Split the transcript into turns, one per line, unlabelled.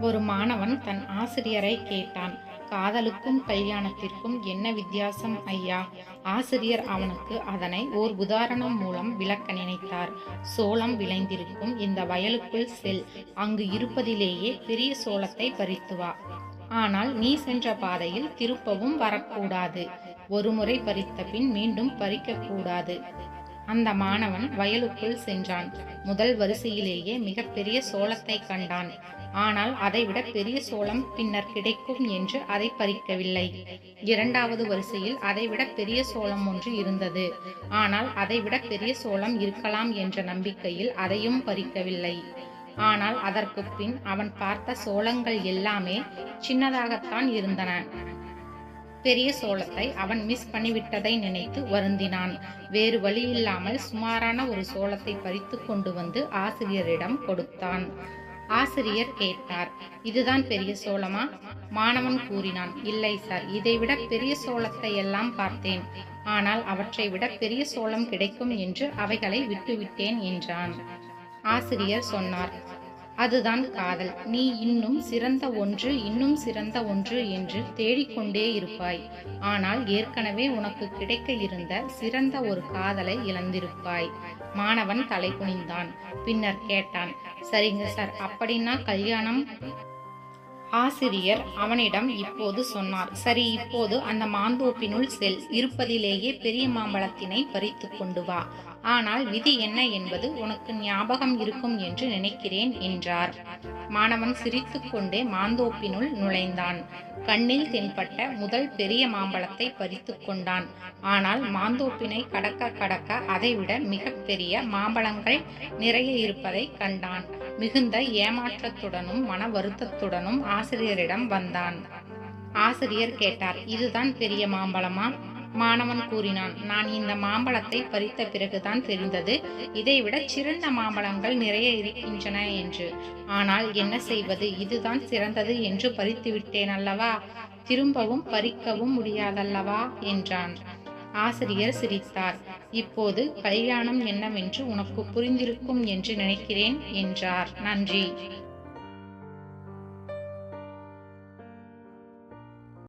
ஒரு மாணவன் தன் ஆசிரியரை கேட்டான் காதலுக்கும் கல்யாணத்திற்கும் என்ன வித்தியாசம் ஐயா ஆசிரியர் அவனுக்கு அதனை ஓர் உதாரணம் மூலம் விளக்க நினைத்தார். சோளம் விளைந்திருக்கும் இந்த வயலுக்குள் செல் அங்கு இருப்பதிலேயே பெரிய சோளத்தை பறித்து வா. ஆனால் நீ சென்ற பாதையில் திருப்பவும் வரக்கூடாது. ஒருமுறை பறித்த பின் மீண்டும் பறிக்கக்கூடாது. அந்த மாணவன் வயலுக்குள் சென்றான். முதல் வரிசையிலேயே மிகப்பெரிய சோளத்தை கண்டான். ஆனால் அதைவிட பெரிய சோளம் பின்னர் கிடைக்கும் என்று அதை பறிக்கவில்லை. இரண்டாவது வரிசையில் அதைவிட பெரிய சோளம் ஒன்று இருந்தது. ஆனால் அதைவிட பெரிய சோளம் இருக்கலாம் என்ற நம்பிக்கையில் அதையும் பறிக்கவில்லை. ஆனால் அதற்கு பின் அவன் பார்த்த சோளங்கள் எல்லாமே சின்னதாகத்தான் இருந்தன. பெரிய சோளத்தை அவன் மிஸ் பண்ணிவிட்டதை நினைத்து வருந்தினான். வேறு வழியில்லாமல் சுமாரான ஒரு சோளத்தை பறித்து கொண்டு வந்து ஆசிரியரிடம் கொடுத்தான். ஆசிரியர் கேட்டார் இதுதான் பெரிய சோளமா? மாணவன் கூறினான் இல்லை சார் இதைவிட பெரிய சோளத்தை எல்லாம் பார்த்தேன். ஆனால் அவற்றை விட பெரிய சோளம் கிடைக்கும் என்று அவைகளை விட்டுவிட்டேன் என்றான். ஆசிரியர் சொன்னார் அதுதான் காதல். நீ இன்னும் சிறந்த ஒன்று இன்னும் சிறந்த ஒன்று என்று தேடிக்கொண்டே இருப்பாய். ஆனால் ஏற்கனவே உனக்கு கிடைக்க இருந்த சிறந்த ஒரு காதலை இழந்திருப்பாய். மாணவன் தலை குனிந்தான். பின்னர் கேட்டான் சரிங்க சார் அப்படின்னா கல்யாணம்? ஆசிரியர் அவனிடம் இப்போது சொன்னார் சரி இப்போது அந்த மாந்தோப்பினுள் செல் இருப்பதிலேயே பெரிய மாம்பழத்தினை பறித்து கொண்டு வா. ஆனால் விதி என்ன என்பது உனக்கு ஞாபகம் இருக்கும் என்று நினைக்கிறேன் என்றார். மாணவன் சிரித்துக்கொண்டே மாந்தோப்பினுள் நுழைந்தான். கண்ணில் தென்பட்ட முதல் பெரிய மாம்பழத்தை பறித்து கொண்டான். ஆனால் மாந்தோப்பினை கடக்க கடக்க அதைவிட மிக பெரிய மாம்பழங்கள் நிறைய இருப்பதை கண்டான். மிகுந்த ஏமாற்றத்துடனும் மன வருத்தத்துடனும் ஆசிரியரிடம் வந்தான். ஆசிரியர் கேட்டார் இதுதான் பெரிய மாம்பழமா? மாணவன் கூறினான் நான் இந்த மாம்பழத்தை பறித்த பிறகுதான் தெரிந்தது. இதைவிட சிறந்த மாம்பழங்கள் நிறைய இருக்கின்றன என்று. ஆனால் என்ன செய்வது? இதுதான் சிறந்தது என்று பறித்து விட்டேன் அல்லவா? திரும்பவும் பறிக்கவும் முடியாதல்லவா? என்றான். ஆசிரியர் சிரித்தார். இப்போது கல்யாணம் என்னவென்று உனக்கு புரிந்திருக்கும் என்று நினைக்கிறேன் என்றார். நன்றி.